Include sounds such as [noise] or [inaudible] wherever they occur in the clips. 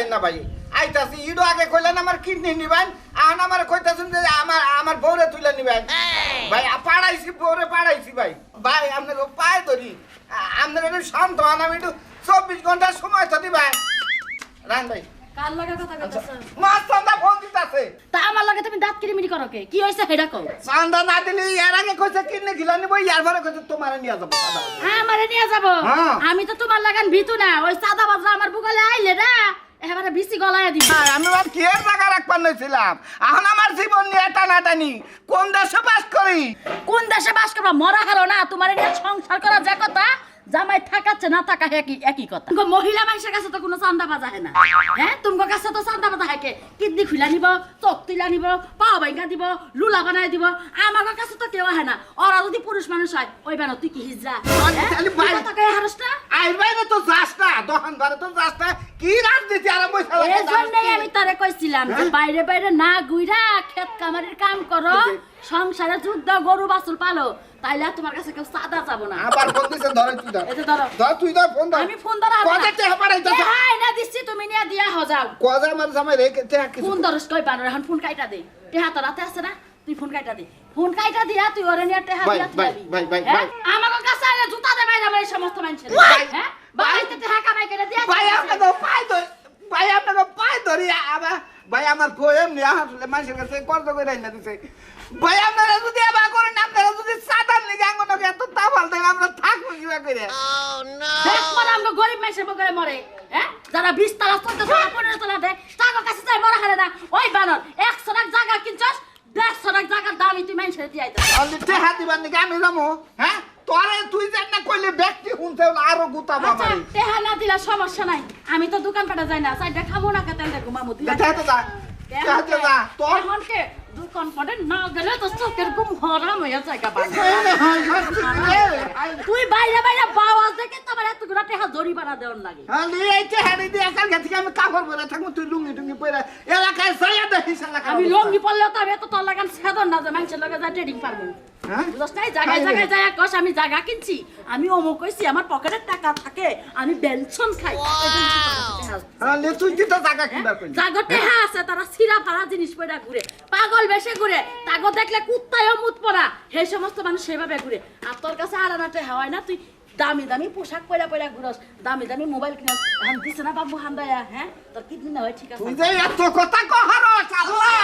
যাই না ভাই? আইতাছি ইডো আগে কইলেন আমার কিডনি নিবেন এখন আমার কইতাছেন যে আমার আমার বউরে তুলে নিবেন। ভাই আ- পাড়াইছি বউরে পাড়াইছি ভাই। ভাই আপনাকে পায়ে ধরি। আপনার একটু শান্ত হন আমি একটু চব্বিশ ঘণ্টার সময় তো দিবেন। রান ভাই। কার লাগা কথা কইতাছ মাছ চান্দা ফোন দিতাছে। তা আমার লাগে তুমি দাঁত কিরিমিরি করো কে? কি হইছে হেডা কও? চান্দা না দিলে এর আগে কইছে কিডনি খিলা নিব ইয়ার পরে কইছে তোমারে নিয়ে যাব দাদা। আমারে নিয়ে যাব। আমি তো তোমার লাগান ভিতু না ওই সাদা বাজরা আমার বুকালে আইলে না। এবারে বিসি গলায় দিবি। আর আমি আর কি এর জায়গা রাখবার নইছিলাম। এখন আমার জীবন নিয়ে টানাটানি। কোন দেশে বাস করি? কোন দেশে বাস করবা? মরা হলো না? তোমার সংসার করা যে কথা জামাই থাকাচ্ছে না থাকা একই একই কথা। তোমার মহিলা মানুষের কাছে তো কোনো চান্দা বাজা হয় না। হ্যাঁ? তোমার কাছে তো চান্দা বাজা হয় কে? কিডনি খুলা নিব চোখ তুলা নিব পাও বাইঙ্গা দিব লুলা বানাই দিব। আমার কাছে তো কেউ আহে না। ওরা যদি পুরুষ মানুষ হয় ওই বেন তুই কি হিজা হারস না। আইর বাইরে তো যাস না। দোকান ঘরে তো যাস না। কি রাজনীতি আরম্ভ হয়েছে আমাকে এই জন্যই আমি তারে কইছিলাম যে বাইরে বাইরে না গুইরা ক্ষেত কামারির কাম করো। সংসারে যুদ্ধ গরু বাছুর পালো। তাইলে তোমার কাছে কেউ সাদা যাব না। আবার ফোন দিছে ধরে তুই ধর। যে ধরো। ধর তুই ধর ফোন ধর। আমি ফোন ধরা কজে টেহা পাঠাইতে হাই না দিচ্ছি তুমি নিয়ে দিয়া হজাও কজে আমার জামাই রেখে টেহা কিছু ফোন ধরস কই বানর এখন ফোন কাইটা দে। তো রাতে আছে না তুই ফোন কাইটা দে। ফোন কাইটা দিয়া তুই ওরে নিয়ে টেহা ভাই, দিয়া ভাই। ভাই, ভাই, হ্যাঁ? ভাই। আমার কাছে আইলে জুতা দে বাইরে এই সমস্ত মানুষের ভাই, হ্যাঁ বাইরে টেহা কামাই করে দিয়া ভাই আপনাকে পাই ধরি ভাই আপনাকে পাই ধরি আবার ভাই আমার পোয়েম নিয়ে আসলে মানুষের কাছে কষ্ট করে রান্না দিছে। ভাই আপনারা যদি আবার করেন আপনারা যদি সাধারণ লিগে আঙ্গনকে এত তাফাল দেন আমরা থাকব কিবা করে? দেখ মরে আমগো গরিব মানুষের বগলে মরে হ্যাঁ? যারা বিশ তালা চোদ্দ তালা পনেরো তালা দেয় টাকা কাছে চাই মরা হারে না। ওই বানর একশো লাখ জায়গা কিনছস দেড়শো লাখ জায়গার দামই তুই মানুষের দিয়ে আমি যাব? হ্যাঁ? তোরে তুই যেন না কইলে ব্যক্তি শুনতে আরও গুতাবো আচ্ছা আমার টেহা না দিলে সমস্যা নাই। আমি তো দোকান পাটা যাই না। চাইটা খাব না কেতেন দেখো মামু দিলা টেহা তো যা। টেহা তো যা। তোর এখন কে দোকান পাটে না গেলে তো চোখের ঘুম হরাম হয়ে যায়। তুই বাইরে বাইরে বাওয়াজ দেখে তোমার এতগুলো টেহা জরি বানা দেওয়ার লাগে আমি কাপড় পরে থাকব তুই লুঙ্গি টুঙ্গি পরে এলাকায় সাইয়া দেখিস আমি লঙ্গি পড়লেও তো আমি এত তোর লাগান সেদন না যে মানুষের লগে যা ট্রেডিং পারব হ্যাঁ জায়গায় জায়গায় যায় কস আমি জায়গা কিনছি। আমি অমুক কইছি আমার পকেটের টাকা থাকে আমি বেনশন খাই। কিনবার করলি জাগতে হা আছে তারা সিরা ফারা জিনিস পয়দা ঘুরে। পাগল বেশে ঘুরে। তাগো দেখলে কুত্তায়ও মুত পড়া। সেই সমস্ত মানুষ সেভাবে ঘুরে। আর তোর কাছে আলাদাতে হয় না তুই দামি দামি পোশাক পয়লা পয়লা ঘুরস দামি দামি মোবাইল কিনস এখন দিছে না বাবু হান্দায়া হ্যাঁ? তোর কিডনি না হয় ঠিক আছে। তুই যে এত কথা কহারস আল্লাহ!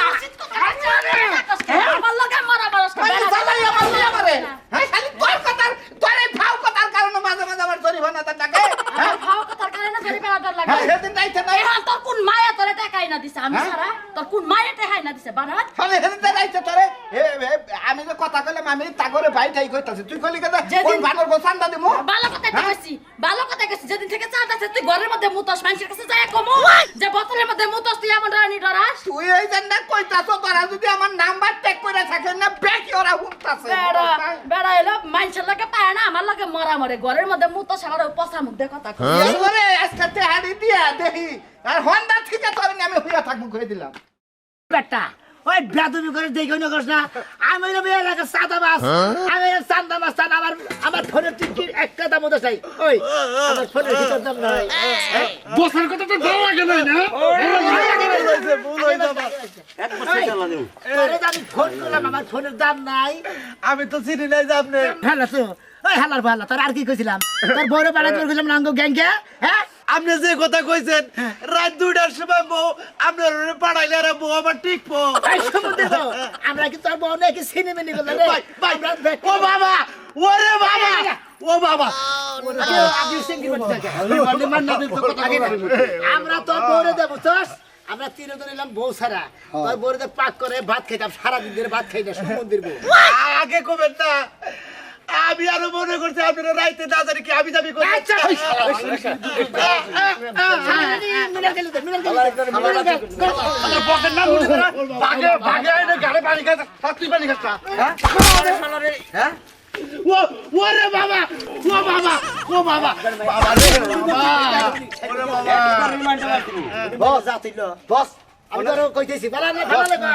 হ্যাঁ, আমার লগে মরা আরে জ্বালাই আমার লইয়া মারে। হ্যাঁ, খালি তোর কথার তোর এই ফাও কথার কারণে মাঝে মাঝে আমার জরিমানাটা থাকে হ্যাঁ? ভাও কথার কারণে ধরে বেড়াতে লাগে। হ্যাঁ, সেদিন নাইতে নাই। এখন তোর কোন মায়া তোরে টেকাই না দিছে? আমি হ্যাঁ? সারা তোর কোন মায়া টেকাই না দিছে বানাত? তাহলে সেদিন তো নাইতে তোরে আমি যে কথা কইলাম আমি তাগরে ভাই ঠাই কইতাছি। তুই কইলি কথা ওই বানর গোসান্দা দিমু ভালো কথা হ্যাঁ? কইছি ভালো কথা কইছি যেদিন থেকে চাঁদ আছে তুই ঘরের মধ্যে মুতস মানুষের কাছে যায় কমু। যে বোতলের মধ্যে মুতস তুই এমন রানি ডরাস। তুই এই জন্য কইতাছ তোরা যদি আমার নাম্বার টেক করে থাকে না ব্যাকি ওরা উঠতাছে বেড়া বেড়া এলো মানুষের লাগে পায় না আমার লাগে মরা মরে। ঘরের মধ্যে মুতস আমার ওই পচা মুখ দিয়ে কথা কই এরপরে আজকে তেহারি দিয়া দেখি আর হন্ডা থেকে তোর আমি হইয়া থাকব কই দিলাম। বেটা ওই বেদবি করে দেখে না করিস না। আমি হইলাম এই এলাকার সাদা মাছ। আমি হইলাম চান্দা মাছ আমার আমার ফোনের টিকিট একটা দাম মতো চাই। ওই আমার ফোনের ভিতর দাম নাই বছর কথা তো নাই না? আমি ফোন করলাম আমার ফোনের দাম নাই। আমি তো চিনি নাই যে আপনি ওই হালার ভালো তোর আর কি কইছিলাম? তোর বড় পাড়া তোর কইলাম নাঙ্গো গ্যাংকে হ্যাঁ? আপনি যে কথা কইছেন রাত দুইটার সময় বউ আপনার পাঠাইলে আর বউ আমার টিকবো তো আমরা কি তোর বউ নাকি সিনেমা নিয়ে গেলাম ও বাবা ওরে বাবা ও বাবা। আমরা তোর বউরে দেবো তোস আমরা তিনজন এলাম বউ সারা তোর বউরে পাক করে ভাত খাইতাম সারাদিন ধরে ভাত খাই না সমুদ্রের বউ। আগে কবেন না। আমি আরও মনে করছি আপনারা রাইতে জানি কি আমি যাবি করে আচ্ছা, তো, তো। হ্যাঁ ওরে বাবা ও বাবা ও বাবা বাবা রে বাবা বস, আমি তোর কইতেছি, বালা নে, বালা নে, বা।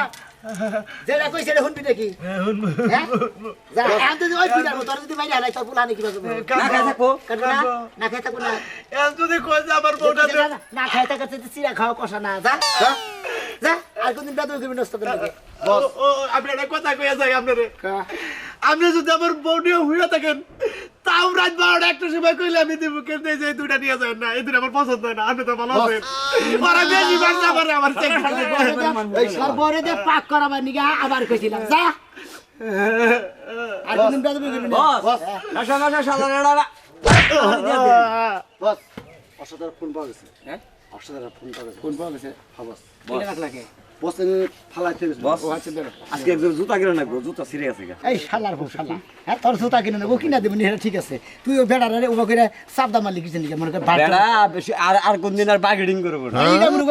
যেটা কইছে এটা শুনবি নাকি হ্যাঁ যা এখন যদি ওই পিটার তোর যদি মাইনে হালাই তোর পুলানি কি বাজবে না খাই থাকব না খাই থাকব না এখন যদি কই যে আমার বউটা না খাই থাকার চিরা খাওয়া কষা না যা আর কোনদিন বেদবি করবি নষ্ট করে আপনি একটা কথা কইয়া যাই আপনারে। আপনি যদি আমার বউ নিয়ে হইয়া থাকেন তাও রাত বারোটা একটা সময় কইলে আমি দিব কিন্তু এই যে দুইটা নিয়ে যাবেন না এই দুইটা আমার পছন্দ হয় না আপনি তো ভালো আছেন। ওরা বেশি বাড়ছে আমার আমার চেক যে পাক করাবার নিগা আবার কইছিলাম যা। আর কোনদিন বেদবি করবি না। বস আশা মাসা সালারেরা বস অসাধারণ ফোন পাওয়া গেছে। হ্যাঁ? অসাধারণ ফোন পাওয়া গেছে। কোন পাওয়া গেছে? হ্যাঁ বস বস এনে ফালাই থেকে বস। ও আচ্ছা বেরো আজকে একজন জুতা কিনে নাকবো জুতা ছিঁড়ে গেছে এই শালার হোক শালা। হ্যাঁ তোর জুতা কিনে নেব কিনা দেবো নি ঠিক আছে। তুই ও বেড়া রে ওবা করে সাবদা মারলি কিছু নাকি? মনে কর বেড়া বেশি আর আর কোন দিন আর বাগেডিং করব না। এইটা মনে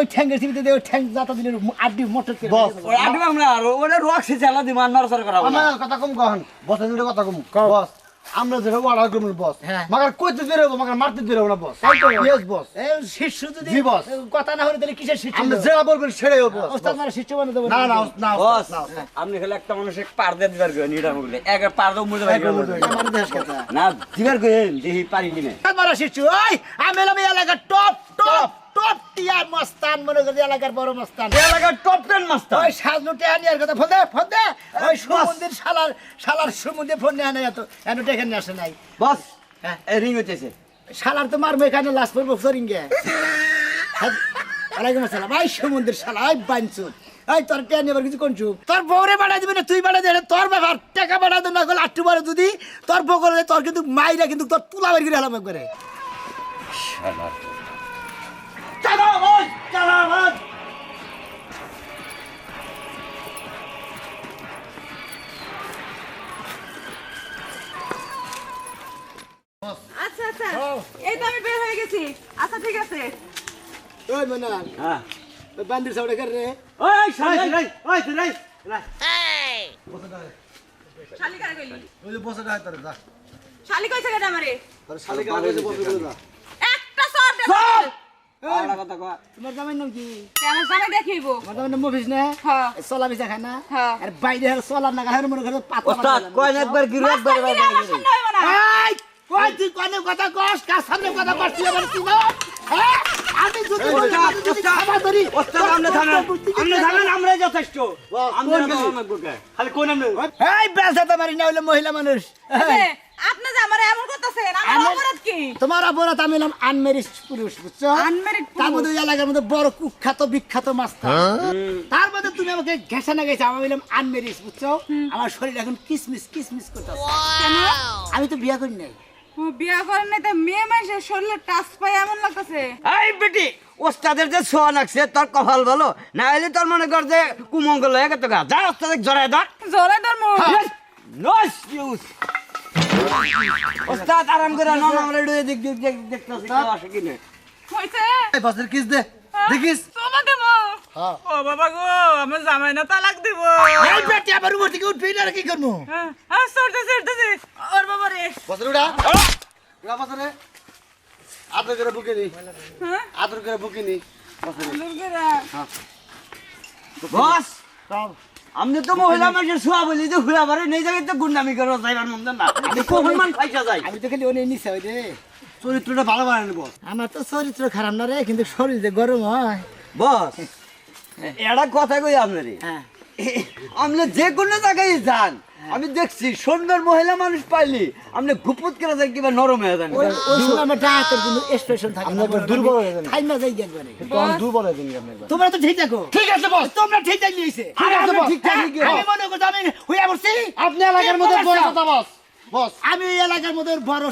দেও ঠ্যাং জাতা দিলে আড্ডি মোটর করে বস। ওই আগে আমরা আর ওটা রক্সি চালা দিমান নরসর করা আমার কথা কম কহন। বস কথা কম। বস। আমরা যেটা অর্ডার করব বস। মাগার কইতে দিরে মাগার মারতে দিরে না বস। ইয়েস বস এই শিষ্য যদি জি, বস। কথা না হলে তাহলে কিসের শিষ্য? আমরা যেটা বলবেন সেটাই হবে ওস্তাদ মারা শিষ্য বানিয়ে দেবো না না না বস আপনি খালি একটা মানুষের পার দিয়ে দিবার গেলেন এটা বললে এক পার দাও মুড়ে। আমার দেশ কথা। না দিবার গেলেন দেখি পারি কিনে মারা শিষ্য ওই আমি এলাম এই এলাকার টপ টপ টপ টিয়ার মস্তান মনে করি এলাকার বড় মস্তান। এলাকার টপ টেন মাস্টার ওই সাজনু টেহানিয়ার কথা ফোন দে ফোন দে। ওই সুমন্দির শালার শালার সুমন্দির ফোন নেয় নাই এত এত টেখানি আসে নাই। বস হ্যাঁ। রিং হইতেছে। শালার তো মারবো এখানে লাশ পড়ব সরিঙ্গে আলাইকুম আসসালাম। ভাই সমুদ্রের শালা আই বাঞ্চু এই তোর টেন এবার কিছু কোনছু তোর বউরে বাড়াই দিবি না তুই বাড়াই দে তোর ব্যাপার। টাকা বাড়াই দেব না গেলে আটটু বাড়ে যদি তোর বউ করে তোর কিন্তু মাইরা কিন্তু তোর তুলা বের করে হেলাম একবারে চালা আচ্ছা আচ্ছা। এই তো আমি বের হয়ে গেছি। আচ্ছা ঠিক আছে। ওই মনে হ্যাঁ। ওই বান্দির সাউডে কর রে? ওই শালা এই ওই তুই নাই শালি কারে কইলি? ওই যে বসে দাঁড়ায় যা। শালি কইছে কেন আমারে? তার শালিকে আগে বসে বলে যা। একটা সর দে। কথা কয়। তোমার জামাই নাম কি? কেন জামাই দেখিব? আমার জামাই নাম মফিস না? হ্যাঁ চলা বিছা খায় না? হ্যাঁ। আর বাইরে হের চলা না খায় মনে করে পাতা ওস্তাদ কয় একবার গিরু একবার মাস্টার কিনা আমার সামনে হইব না। এই কই তুই কোনে কথা কস? কার সামনে কথা কস? তুই আবার চিনো হ্যাঁ? আমি যদি ওস্তাদ, যদি ওস্তাদ, খাবার ধরি ওস্তাদ আমনে থামেন। আমনে থামেন আমরাই যথেষ্ট। আমনে কোন গেলি? আমাকে কে? খালি কোন নাম এই বেলসাতে মারি না হইলে মহিলা মানুষ। আপনি যে আমারে এমন করতেছেন আমার আমি- অপরাধ কি? তোমার অপরাধ আমি হলাম আনমেরিজ পুরুষ বুঝছ? Unmarried তার মধ্যে এলাকার মধ্যে বড় কুখ্যাত বিখ্যাত মাস্টার। তার মধ্যে তুমি আমাকে ঘেসে না গেছে আমি হলাম আনমেরিজ বুঝছ? আমার শরীর এখন কিসমিস কিসমিস করতেছে। কেন? আমি তো বিয়া করি নাই। বিয়া করেন নাই তো মেয়ে মানুষের শরীরে টাচ পাই এমন লাগতেছে। এই বেটি ওস্তাদের যে সোয়া লাগছে তোর কপাল ভালো? না হলে তোর মনে কর যে কুমঙ্গল হয়ে গেছে গা। যা ওস্তাদের জড়ায় ধর। জলে ধর্ম নস ইউজ ওস্তাদ আরাম করে নন আমরা ডুয়ে দেখ দেখ দেখ দেখতেছি কেউ আসে কি না হইছে? এই বসের কিস দে। দেখিস? তোমা দেব হ্যাঁ। ও বাবা গো আমার জামাই না তালাক দিব। এই বেটি আবার উপর থেকে উঠবি না কি করব? হ্যাঁ সরতে সরতেছে ওর বাবা রে। বসের উড়া উড়া বসরে। আদর করে বুকে নি। হ্যাঁ? আদর করে বুকে নি। বসরে। দুর্গা বস। আমি তো মহিলা মানুষের সোয়া বলি যে হুয়া বারে নেই জায়গায় তো গুন্ডামি করে যাইবার মন না। কখন খাইছা যাই আমি তো খালি অনেক নিচে ওই রে চরিত্রটা ভালো বানানো বস আমার তো চরিত্র খারাপ না রে কিন্তু শরীর যে গরম হয়। বস এটা কথা কই আপনারে? আমলে আপনি যে কোনো জায়গায় যান আমি দেখছি সুন্দর মহিলা মানুষ পাইলি। আপনি গুপুত করে যান কিবা নরম হয়ে যান ওই সময় আমার ডাক্তার কিন্তু এক্সপ্রেশন থাকে আপনি একবার দুর্বল হয়ে যান। খাই না। যাই একবারে। তখন দুর্বল হয়ে আপনি তোমরা তো ঠিক থাকো। ঠিক আছে বস। তোমরা ঠিক থাকি হইছে। ঠিক আছে, বস। ঠিক থাকি আমি মনে করছি আমি হইয়া পড়ছি। আপনি এলাকার মধ্যে বড় কথা বস। বস। আমি এলাকার মধ্যে বড়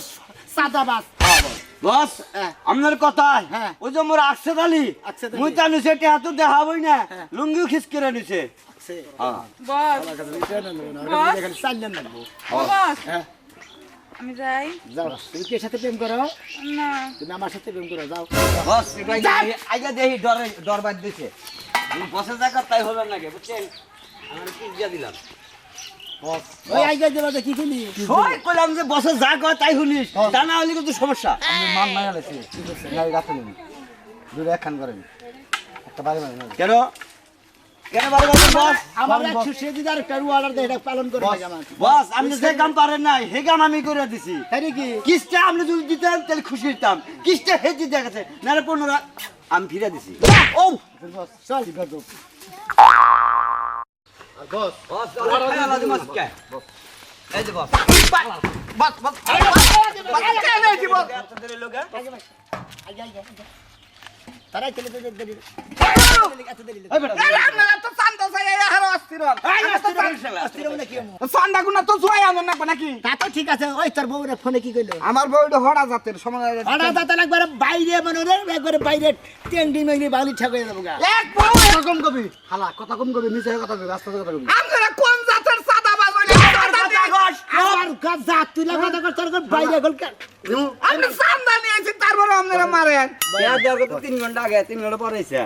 সাদাবাস। বস। আপনার কথা হ্যাঁ। ওই যে মোর আকসেদ আলী। মুই তা নিছে টেহাতো দেখাবই না লুঙ্গিও নিছে। হ্যাঁ। বস। লাগবো বস। হ্যাঁ। আমি যাই। যাও তুমি কে সাথে প্রেম করো। না। তুমি আমার সাথে প্রেম করো যাও। বস এটা দেখি ডরে ডর বাদ দিছে। বসে জায়গা তাই হলো নাকি বুঝছেন? আমার দিয়ে দিলাম। ওই আইগা দেবা কি খেলি সবাই কইলাম যে বসে যা কয় তাই শুনিস। তা না হলে কিন্তু সমস্যা। মান রাখতে দুটো করেন। একটা বাড়ি মানে কেন? কেন বাড়ি বাড়ি বস আমার একশো সেদিন আর একটা অর্ডার দেয় এটা পালন করে বস আপনি যে কাম পারেন নাই হে কাম আমি করে দিছি। তাই নাকি? কিস্টা আপনি যদি দিতেন তাহলে খুশি হইতাম। কিস্টা দেখাচ্ছে নাহলে পনেরো আমি ফিরে দিছি। ও চল। যাও। বস এই যে বস। বস বস। বাস তারাই চলে যেতে দেরি এত দেরি আপনারা তো চান্দা চাই এই অস্থির অস্থির হব? নাকি চান্দা গুনা তো জয় আনন্দ না নাকি? তা তো ঠিক আছে ওই তোর বউরে ফোনে কি কইলো? আমার বউটা হড়া জাতের সমাজ হঠাৎ তাহলে একবারে বাইরে মানে ওরে একবারে বাইরে টেন্ডি মেঙ্গি বাউলি ঠাকুর যাব গা এক বউ কম কবি। হালা কথা কম কবি নিচে কথা কবি রাস্তাতে কথা কবি। আপনারা কোন জাতের সাদা বাজলে আমার গাছ যা তুই লাগা দেখো তোর বাইরে চান্দা তারপরে আপনারা মারেন। বিয়া দেওয়ার কথা তিন ঘণ্টা আগে তিন ঘণ্টা পরে এসে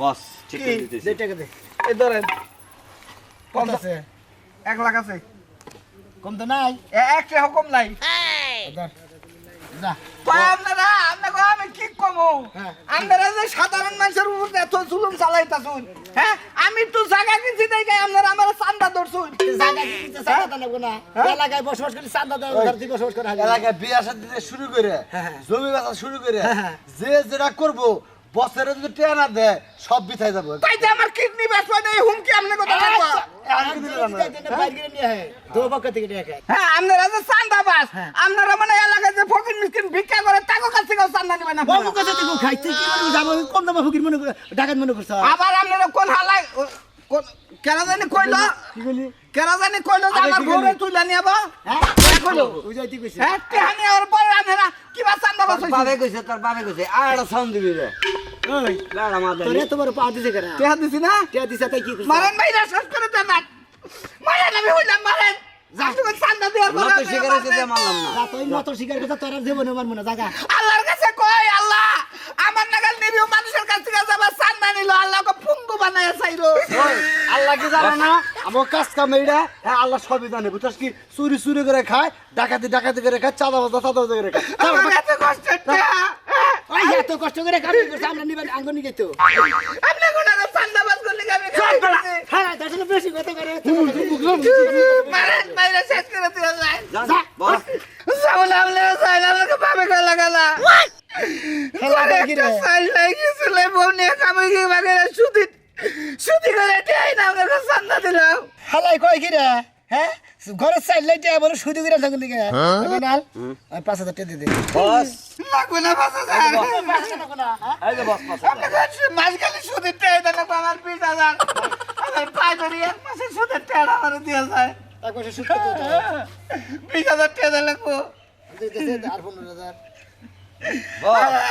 বস ঠিক দিতেছি। দে টাকা দে। এই ধরেন কত? আছে। এক লাখ আছে। কম তো নাই। এক টাকা কম নাই। আপনারা আপনাকে আমি কি কমো? হ্যাঁ। আপনারা যে সাধারণ মানুষের উপর এত জুলুম চালাইতাছুন হ্যাঁ? আমি একটু জায়গা কিনছি দেখে আপনারা আমার চান্দা ধরছুন। জায়গা কি দিতে চাঁদা না। এলাকায় বসবাস করে চান্দা দেওয়া ধরতি বসবাস করে এলাকায় বিয়ে শুরু করে জমি বাজার শুরু করে যে যেটা করব বছরে যদি টেনা দে দেয় সব বিথাই যাব। তাই যে আমার কিডনি বেচবা নেই হুমকি আপনি কথা বলব হ্যাঁ আপনারা যে চান্দা বাস আপনারা মানে এলাকায় যে ফকির মিসকিন ভিক্ষা করে তাকে কাছ থেকে চান্দা নেবেন আপনারা। আবার আপনারা কোন হালাই কেন জানি কইলো? কেন জানি কইলো যে আমার ঘরে তুলে নিয়ে যাব হ্যাঁ? কইলো? হ্যাঁ তেহানি আর পরে আপনারা কিবা চান্দা বাস তোর বাবে কইছে তোর বাবে কইছে আর একটা সাউন্ড দিবি রে। লাড়া মা দেয় তেহা দিছি না? মারেন ভাই শেষ করে দেন মারেন আমি হইলাম মারেন। যখন চান্দা দেওয়ার পরে মত আপনারা শিকার হইছে যে মারবেন। মারলাম না। আল্লাহর কাছে কই আল্লাহ? আমার নাগাল নিবিও মানুষের কাছ থেকে যাবা চান্দা নিল আল্লাহকে পুঙ্গু বানায় চাইলো। আল্লাহ কি জানে না? আমার কাজ কাম এইটা হ্যাঁ আল্লাহ সবই জানে। বুঝছিস কি? চুরি চুরি করে খায় ডাকাতি ডাকাতি করে খায় চাঁদা বাজা চাঁদা বাজা করে খায়। আমার এত। কষ্ট করে কাজ করছে? আমরা নিবেন আঙ্গুনি গেতো আপনি কোনাকে চান্দা বাজ করলে কি আমি খাই হ্যাঁ তার জন্য বেশি কথা করে শেষ করে দিয়ে যায় যা বস সামনে আমলে চাইলে আমাকে পাবে গলা গলা। খেলা কি রে? চাইল লাগিয়েছিল বউ নিয়ে কামে গিয়ে বাগে সুদি সুদি করে দেয় না আমাকে চান্দা দিলাম। হালাই কয় কি রে হ্যাঁ? ঘরের সাইড লাইটে বলে শুধু করে থাকুন দিকে নাল ওই পাঁচ হাজার টাকা দিয়ে দে। বস। লাগবে না বাসা যায় এই যে বস বস মাঝখানে সুদের টেয়ে দেন আমার বিশ হাজার। আমার পাই ধরি এক মাসে সুদের টেয়ার আমার দিয়ে যায়। তারপর সে সুদ? বিশ হাজার টেয়ে দেন লাগবো। দিতেছে আর পনেরো হাজার।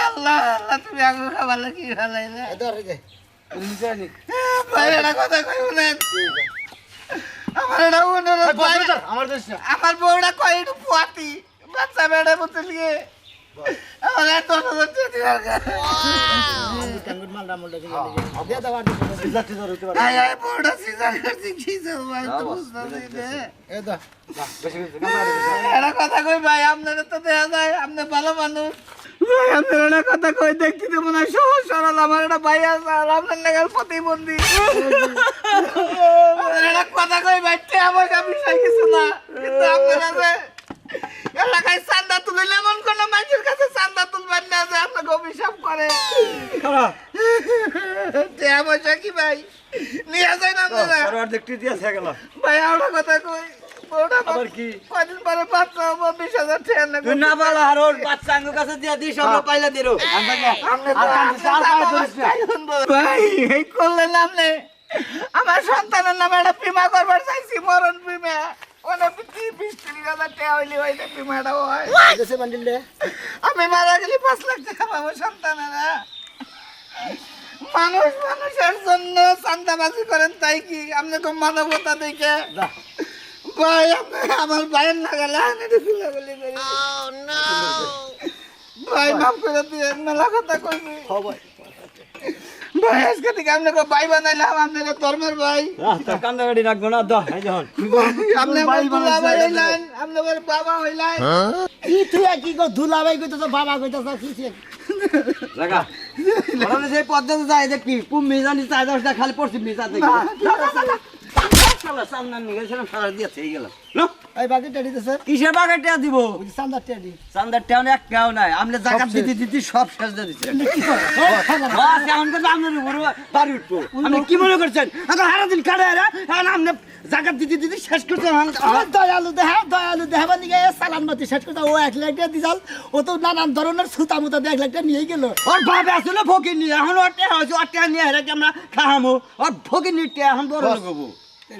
আল্লাহ আল্লাহ তুমি আগে খাবার লাগি যে। ভাই এটা কথা কই বলেন আমার এটা অনুরোধ ভাই আমার দেশ না। আমার বউটা কয় একটু পুয়াতি বাচ্চা বেড়ে বুঝতে লিয়ে কথা। কই ভাই আপনারা তো দেখা যায় আপনি ভালো মানুষ। আপনার কথা কই দেখতে তো মনে হয় সহজ সরল আমার একটা ভাই আছে আর আপনার নাগাল প্রতিবন্ধী। আপনার কথা কই ভাই তে আমার বিষয় কিছু না কিন্তু আপনারা যে এলাকায় চান্দা তুলিলে এমন কোন মানুষের কাছে চান্দা তুলবেন না যে আপনাকে অভিশাপ করে। টেয়া কি ভাই? নিয়ে যায় না আপনারা। অর্ধেক দিয়া গেল ভাই আমরা কথা কই আবার কি? কদিন পরে বাচ্চা হব বিশ হাজার টাকা নেবে। তুই না পালা আর ওর বাচ্চা আঙ্গুর কাছে দিয়া দিস আমরা পাইলা দিরো। আপনি ভাই এই করলেন আপনি। আমার সন্তানের নামে একটা বিমা করবার চাইছি মরণ বিমা। আমি মারা গেলে পাঁচ লাখ টাকা পাবো সন্তানেরা। মানুষ মানুষের জন্য চান্দাবাজি করেন তাই কি? আপনি তো মানবতা দেখে। ভাই আমার ভাইয়ের লাগালে আমি ফিলে বলি ভাই মাফ করে দিয়ে মেলা কথা কইবি ভাই আজকে থেকে আপনাকে ভাই বানাইলাম আপনাকে ধর্মের ভাই। কান্দা গাড়ি রাখব না দহ যখন আপনি ভাই হইলেন আপনি বাবা হইলেন। কি তুই কি কর দুলাভাই কইতেছ বাবা কইতেছ কি কি জায়গা পদ্ধতি যায় দেখি কুম মিজানি চাই দশটা খালি পড়ছি মিজা দেখি শালা নিয়ে গেছিলাম সারা দিয়ে গেলাম। কিসের দিব? চান্দার এক নাই। আমরা জাকাত দিতে দিতে সব শেষ দিয়ে দিচ্ছি বাস এখন কিন্তু আপনার উপরে বাড়ি উঠবো। আপনি কি মনে করছেন? এখন সারাদিন কাটে এরা এখন আপনি জাকাত দিতে দিতে শেষ আমার দয়ালু দেহা সালান মতি শেষ করতে ও এক লাখ টাকা দিজাল ও তো নানান ধরনের সুতা মুতা এক লাখ টাকা নিয়ে গেল। ওর বাপ আসলে ফকির নিয়ে এখন ওর টেহা হয়েছে ওর টেহা নিয়ে হেরে আমরা খাহামো? ওর ফকির নিয়ে টেহা এখন বড় হব।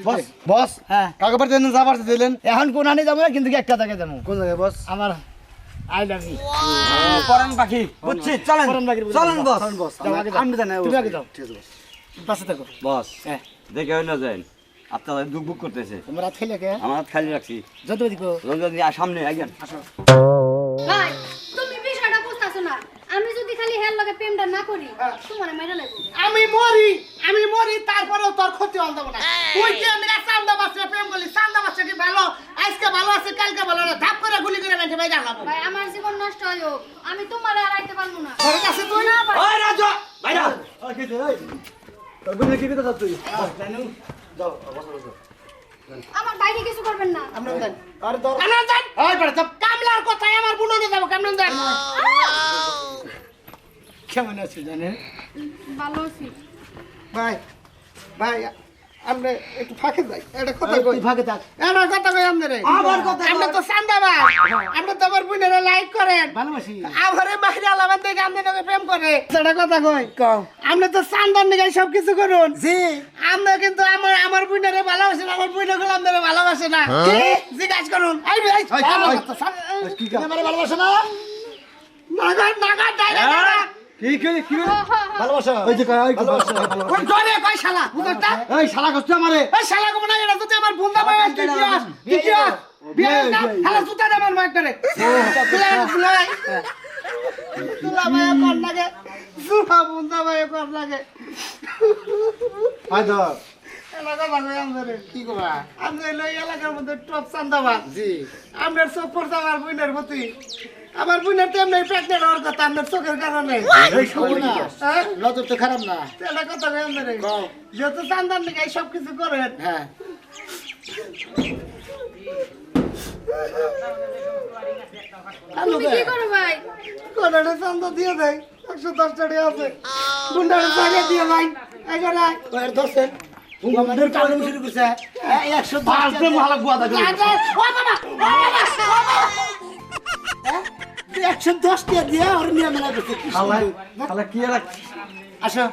বস বস হ্যাঁ। কাকে পারতে যাবার দিলেন এখন কোন আনি যাব না কিন্তু একটা জায়গায় যাব কোন জায়গায় বস আমার আই লাভ ইউ। পরান পাখি বুঝছি চলেন। পরান বুঝি। চলেন বস চলেন বস। আমি জানি তুমি আগে যাও। ঠিক আছে বস পাশে থাকো। বস হ্যাঁ। দেখে হইল যান আপনারা দুঃখ বুক করতেছে। তোমরা রাত খেলে কে? আমার হাত খালি রাখছি। যত দিকো। রঞ্জন সামনে আইগেন। ভাই তুমি বিষয়টা বুঝতেছো না। আমি যদি খালি হেল লগে প্রেমটা না করি তোমার মেরে লাগবে আমি মরি! আমি মরি তারপরেও তোর ক্ষতি হন দেবো না। তুই কি আমি চান্দা বাচ্চা প্রেম করলি? চান্দা বাচ্চা কি ভালো? আজকে ভালো আছে কালকে ভালো না। ধাপ করে গুলি করে বেঁধে বাইরে আলাবো ভাই আমার জীবন নষ্ট হয় হোক। আমি তোমার আর আইতে পারব না। ঘরে কাছে তুই? না ভাই। ওই রাজু বাইরা তোর বুঝলে কি কথা তুই? আমার বাইরে কিছু করবেন না। আমরা দেন। আরে ধর কামরান যান ওই বড় চাপ। কামলার কথাই আমার বুননে যাব কামরান যান কেমন আছো জানেন? ভালো আছি। ভাই ভাই আমরা একটু ফাঁকে যাই একটা কথা কই তুই ভাগে থাক আমার কথা কই আপনারে আমার কথা আমরা তো চান্দাবাজ আমরা তো আমার বোনেরা লাইক করেন ভালোবাসি আমারে মাহিরা আলামান থেকে আমাদের নামে প্রেম করে সেটা কথা কই কও আমরা তো চান্দার নিকে সব কিছু করুন জি আমরা কিন্তু আমার আমার বোনেরে ভালোবাসে না আমার বোনে গুলো আমাদের ভালোবাসে না কি জিজ্ঞাসা করুন আই ভাই কি আমারে ভালোবাসো না নাগার নাগার ডাইরেক্ট কি কি কি? ভালোবাসো। ওই যে কয় ওই ভালোবাসা জরে শালা বুঝতা এই শালা করছে আমারে। এই শালা কো না এটা তো আমার বন্ধা ভাই তুই কি আস? তুই কি আস? বিয়ে না? শালা সুতা দে আমার মাইকটারে তুলাই তুলাই তুলা ভাই কোন লাগে। সুফা বন্ধা ভাই কোন লাগে। আয় ধর। এলাকা ভালো আমাদের কি কবা? আমরা এলো এলাকার মধ্যে টপ চান্দাবাদ জি। আমরা চোখ পড়ছে আমার বোনের প্রতি। আমার বোনের তো এমনি প্রেগনেন্ট হওয়ার কথা আপনার চোখের কারণে। না হ্যাঁ? নজর তো খারাপ না। এটা কথা কই আমাদের যেহেতু চান্দার নাকি সব কিছু করেন। হ্যাঁ। তুমি কি করো ভাই? কোনটা চান্দা দিয়ে দেয়? একশো দশ টাকা আছে। গুন্ডারে জায়গা দিয়ে ভাই এখানে ওর দোস্ত আমাদের শুরু করছে। একশো পাঁচ দিন ভালো গুয়া থাকে একশো দশ টাকা দিয়ে ওর নিয়ে মেলা করছে কি শালা সুন্দর। শালা কি রাখ আসো।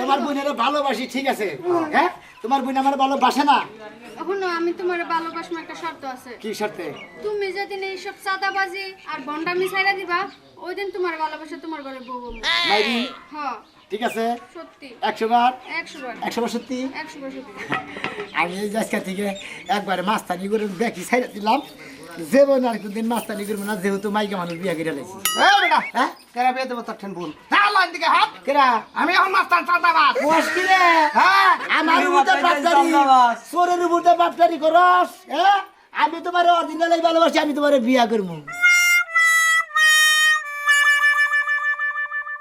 তোমার বোনের ভালোবাসি ঠিক আছে? হ্যাঁ। তোমার বোন আমার ভালোবাসে না? এখনও আমি তোমার ভালোবাসবো একটা শর্ত আছে। কি শর্তে? তুমি যেদিন এইসব চাঁদাবাজি আর বন্ডামি ছাইরা দিবা ওই দিন তোমার ভালোবাসা তোমার ঘরে বউ বউ। মাইরি? হ্যাঁ। ঠিক আছে? একশো বার? একশো বার। সত্যি [laughs] আমি আজকে থেকে একবারে মাস্তানি করে দেখি সাইডে দিলাম। জীবন আর কোনদিন মাস্তানি করব না যেহেতু মাইকা মানুষ বিয়া করে লাইছি। হ্যাঁ? কেরা বিয়ে দেবো হ্যাঁ লাইন দিকে হাত। কেরা? আমি এখন মুশকিলে হ্যাঁ। আমার উপরে বাপদারি। চোরের উপরে বাপদারি করস হ্যাঁ? আমি তোমার অরিজিনাল ভালোবাসি আমি তোমার বিয়া করব।